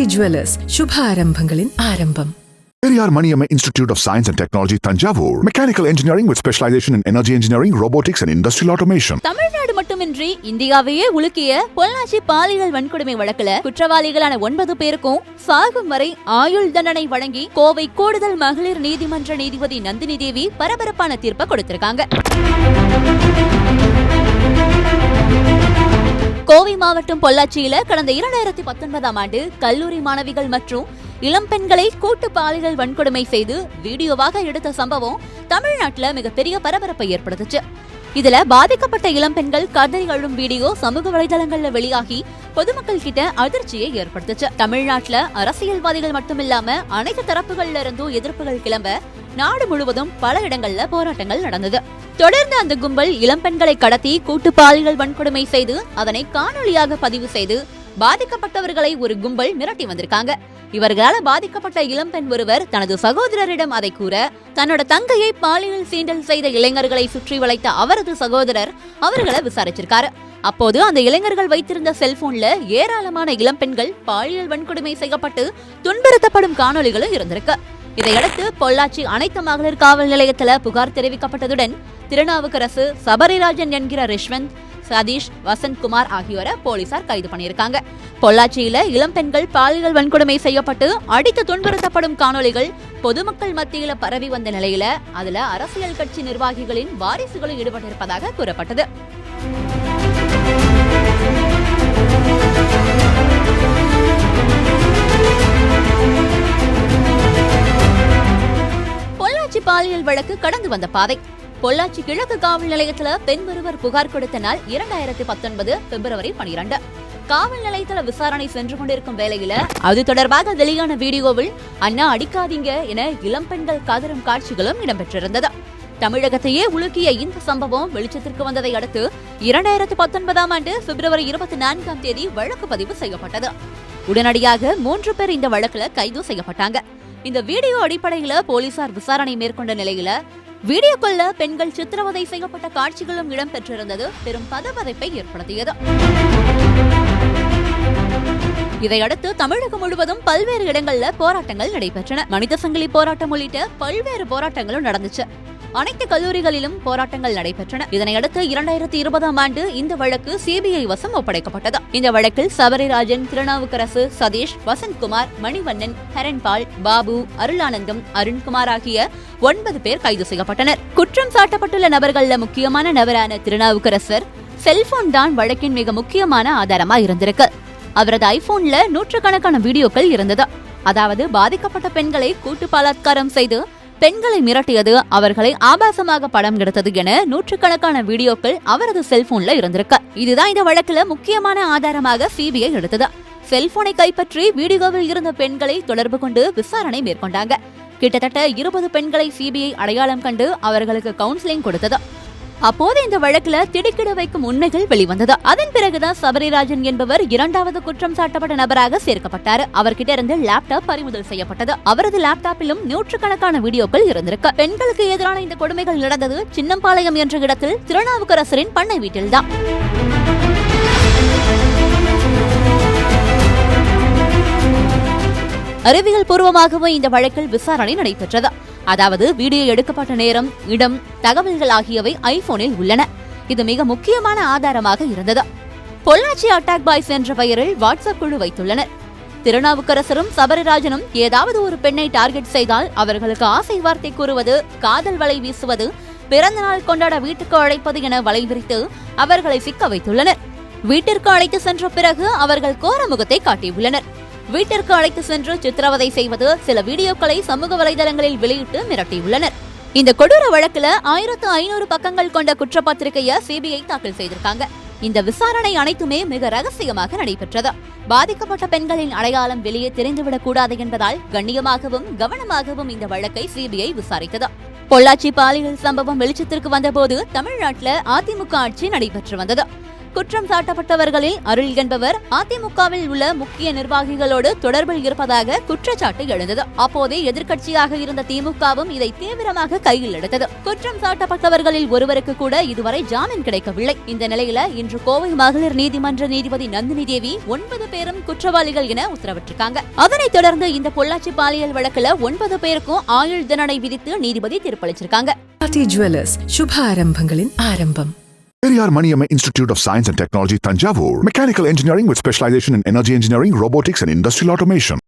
GRT jewellers சுப ஆரம்பங்களின் ஆரம்பம் Periyar Maniamma Institute of Science and Technology, Tanjavur. Mechanical engineering with specialization in energy engineering, robotics, and industrial automation. Tamil Nadu மட்டுமின்றி இந்தியாவையே உலுக்கிய பொள்ளாச்சி பாலியல் வன்கொடுமை வழக்குல குற்றவாளிகளான ஒன்பது பேருக்கும் சாகும் வரை ஆயுள் தண்டனை வழங்கி கோவை கூடுதல் மகளிர் நீதிமன்ற நீதிபதி நந்தினி தேவி பரபரப்பான தீர்ப்பை கொடுத்திருக்காங்க கோவை மாவட்டம் பொள்ளாச்சியில கடந்த இரண்டாயிரத்தி பத்தொன்பதாம் ஆண்டு கல்லூரி மாணவிகள் மற்றும் இளம் பெண்களை கூட்டு பாலியல் வன்கொடுமை செய்து வீடியோவாக எடுத்த சம்பவம் தமிழ்நாட்டில் மிகப்பெரிய பரபரப்பை ஏற்படுத்துச்சு. இதுல பாதிக்கப்பட்ட இளம் பெண்கள் கதறி அழும் வீடியோ சமூக வலைதளங்கள்ல வெளியாகி பொதுமக்கள் கிட்ட அதிர்ச்சியை ஏற்படுத்துச்சு. தமிழ்நாட்டுல அரசியல்வாதிகள் மட்டுமில்லாம அனைத்து தரப்புகள்ல இருந்தும் எதிர்ப்புகள் கிளம்ப நாடு முழுவதும் பல இடங்கள்ல போராட்டங்கள் நடந்தது. தொடர்ந்து அந்த கும்பல் இளம்பெண்களை கடத்தி கூட்டு பாலியல் வன்கொடுமை செய்து அதனை காணொளியாக பதிவு செய்து பாதிக்கப்பட்டவர்களை ஒரு கும்பல் மிரட்டி வந்திருக்காங்க. இவர்களால பாதிக்கப்பட்ட இளம்பெண் ஒருவர் தனது சகோதரரிடம் அதை கூற தன்னோட தங்கையை பாலியல் சீண்டல் செய்த இளைஞர்களை சுற்றி வளைத்த அவரது சகோதரர் அவர்களை விசாரிச்சிருக்காரு. அப்போது அந்த இளைஞர்கள் வைத்திருந்த செல்போன்ல ஏராளமான இளம்பெண்கள் பாலியல் வன்கொடுமை செய்யப்பட்டு துன்புறுத்தப்படும் காணொளிகளும் இருந்திருக்கு. இதையடுத்து பொள்ளாச்சி அனைத்து மகளிர் காவல் நிலையத்துல புகார் தெரிவிக்கப்பட்டதுடன் திருநாவுக்கரசு சபரிராஜன் என்கிற ரிஷ்வந்த் சதீஷ் வசந்த்குமார் ஆகியோரை போலீசார் கைது பண்ணியிருக்காங்க. பொள்ளாச்சியில இளம் பெண்கள் பாலியல் வன்கொடுமை செய்யப்பட்டு அடித்து துன்புறுத்தப்படும் காணொளிகள் பொதுமக்கள் மத்தியில பரவி வந்த நிலையில அதுல அரசியல் கட்சி நிர்வாகிகளின் வாரிசுகளும் ஈடுபட்டிருப்பதாக கூறப்பட்டது. வந்த பாதை. பொள்ளாச்சி கிழக்கு காவல் நிலையத்துல பெண் ஒருவர் புகார் கொடுத்த நாள் இரண்டாயிரத்தி பத்தொன்பது பிப்ரவரி பனிரெண்டு. காவல் நிலையத்துல விசாரணை சென்று கொண்டிருக்கும் வேளையில அது தொடர்பாக வெளியான வீடியோவில் அண்ணா அடிக்காதீங்க என இளம் பெண்கள் கதறும் காட்சிகளும் இடம்பெற்றிருந்தது. தமிழகத்தையே உலுக்கிய இந்த சம்பவம் வெளிச்சத்திற்கு வந்ததை அடுத்து இரண்டாயிரத்தி பத்தொன்பதாம் ஆண்டு பிப்ரவரி இருபத்தி நான்காம் தேதி வழக்கு பதிவு செய்யப்பட்டது. உடனடியாக மூன்று பேர் இந்த வழக்குல கைது செய்யப்பட்டாங்க. இந்த வீடியோ அடிப்படையில போலீசார் விசாரணை மேற்கொண்ட நிலையில வீடியோக்குள்ள பெண்கள் சித்திரவதை செய்யப்பட்ட காட்சிகளும் இடம்பெற்றிருந்தது. பெரும் பதபதைப்பை ஏற்படுத்தியது. இதையடுத்து தமிழகம் முழுவதும் பல்வேறு இடங்கள்ல போராட்டங்கள் நடைபெற்றன. மனித சங்கிலி போராட்டம் உள்ளிட்ட பல்வேறு போராட்டங்களும் நடந்துச்சு. அனைத்து கல்லூரிகளிலும் போராட்டங்கள் நடைபெற்றன. இதனையடுத்து இரண்டாயிரத்தி இருபதாம் ஆண்டு இந்த வழக்கு சிபிஐ வசம் ஒப்படைக்கப்பட்டது. இந்த வழக்கில் சபரிராஜன் திருநாவுக்கரசு சதீஷ் வசந்த்குமார் மணிவண்ணன் ஹரன்பால் பாபு அருளானந்தம் அருண்குமார் ஆகிய ஒன்பது பேர் கைது செய்யப்பட்டனர். குற்றம் சாட்டப்பட்டுள்ள நபர்கள்ல முக்கியமான நபரான திருநாவுக்கரசர் செல்போன் தான் வழக்கின் மிக முக்கியமான ஆதாரமா இருந்திருக்கு. அவரது ஐபோன்ல நூற்றுக்கணக்கான வீடியோக்கள் இருந்தது. அதாவது பாதிக்கப்பட்ட பெண்களை கூட்டு பலாத்காரம் செய்து பெண்களை மிரட்டியது அவர்களை ஆபாசமாக படம் எடுத்தது என நூற்றுக்கணக்கான வீடியோக்கள் அவரது செல்போன்ல இருந்திருக்கு. இதுதான் இந்த வழக்குல முக்கியமான ஆதாரமாக சிபிஐ எடுத்தது. செல்போனை கைப்பற்றி வீடியோவில் இருந்த பெண்களை தொடர்பு கொண்டு விசாரணை மேற்கொண்டாங்க. கிட்டத்தட்ட இருபது பெண்களை சிபிஐ அடையாளம் கண்டு அவர்களுக்கு கவுன்சிலிங் கொடுத்தது. அப்போது இந்த வழக்குல திடுக்கிட வைக்கும் உண்மைகள் வெளிவந்தது. அதன் பிறகுதான் சபரிராஜன் என்பவர் இரண்டாவது குற்றம் சாட்டப்பட்ட நபராக சேர்க்கப்பட்டார். அவர்கிட்ட இருந்து லேப்டாப் பறிமுதல் செய்யப்பட்டது. அவரது லேப்டாப்பிலும் நூற்றுக்கணக்கான வீடியோக்கள் இருந்திருக்கு. பெண்களுக்கு எதிரான இந்த கொடுமைகள் நடந்தது சின்னம்பாளையம் என்ற இடத்தில் திருநாவுக்கரசரின் பண்ணை வீட்டில்தான். அறிவியல் பூர்வமாகவும் இந்த வழக்கில் விசாரணை நடைபெற்றது. அதாவது வீடியோ எடுக்கப்பட்ட நேரம் இடம் தகவல்கள் ஆகியவை ஐபோனில் உள்ளன. இது மிக முக்கியமான ஆதாரமாக இருந்தது. பொள்ளாச்சி அட்டாக் பாய்ஸ் என்ற பெயரில் வாட்ஸ்அப் குழு வைத்துள்ளனர். திருநாவுக்கரசரும் சபரிராஜனும் ஏதாவது ஒரு பெண்ணை டார்கெட் செய்தால் அவர்களுக்கு ஆசை வார்த்தை கூறுவது காதல் வலை வீசுவது பிறந்த நாள் கொண்டாட வீட்டுக்கு அழைப்பது என வலை விரித்து அவர்களை சிக்க வைத்துள்ளனர். வீட்டிற்கு அழைத்து சென்ற பிறகு அவர்கள் கோர முகத்தை காட்டியுள்ளனர். வீட்டிற்கு அழைத்து சென்று சித்திரவதை செய்வது சில வீடியோக்களை சமூக வலைதளங்களில் வெளியிட்டு மிரட்டியுள்ளனர். இந்த கொடூர வழக்குல ஆயிரத்து ஐநூறு பக்கங்கள் கொண்ட குற்றப்பத்திரிகையை சிபிஐ தாக்கல் செய்திருக்காங்க. இந்த விசாரணை அனைத்துமே மிக ரகசியமாக நடைபெற்றது. பாதிக்கப்பட்ட பெண்களின் அடையாளம் வெளியே தெரிந்துவிடக் கூடாது என்பதால் கண்ணியமாகவும் கவனமாகவும் இந்த வழக்கை சிபிஐ விசாரித்தது. பொள்ளாச்சி பாலியல் சம்பவம் வெளிச்சத்திற்கு வந்தபோது தமிழ்நாட்டில் அதிமுக ஆட்சி நடைபெற்று வந்தது. குற்றம் சாட்டப்பட்டவர்களில் அருள் என்பவர் அதிமுகவில் உள்ள முக்கிய நிர்வாகிகளோடு தொடர்பில் இருப்பதாக குற்றச்சாட்டு எழுந்தது. அப்போதே எதிர்க்கட்சியாக இருந்த திமுகவும் இதை தீவிரமாக கையில் எடுத்தது. குற்றம் சாட்டப்பட்டவர்களில் ஒருவருக்கு கூட இதுவரை ஜாமீன் கிடைக்கவில்லை. இந்த நிலையில இன்று கோவை மகளிர் நீதிமன்ற நீதிபதி நந்தினி தேவி ஒன்பது பேரும் குற்றவாளிகள் என உத்தரவிட்டிருக்காங்க. அதனைத் தொடர்ந்து இந்த பொள்ளாச்சி பாலியல் வழக்குல ஒன்பது பேருக்கும் ஆயுள் தண்டனை விதித்து நீதிபதி தீர்ப்பளிச்சிருக்காங்க. ஜுவல்லர்ஸ் சுப ஆரம்பங்களின் ஆரம்பம். Periyar Maniammai Institute of Science and Technology, Tanjavur, Mechanical engineering with specialization in energy engineering, robotics, and industrial automation.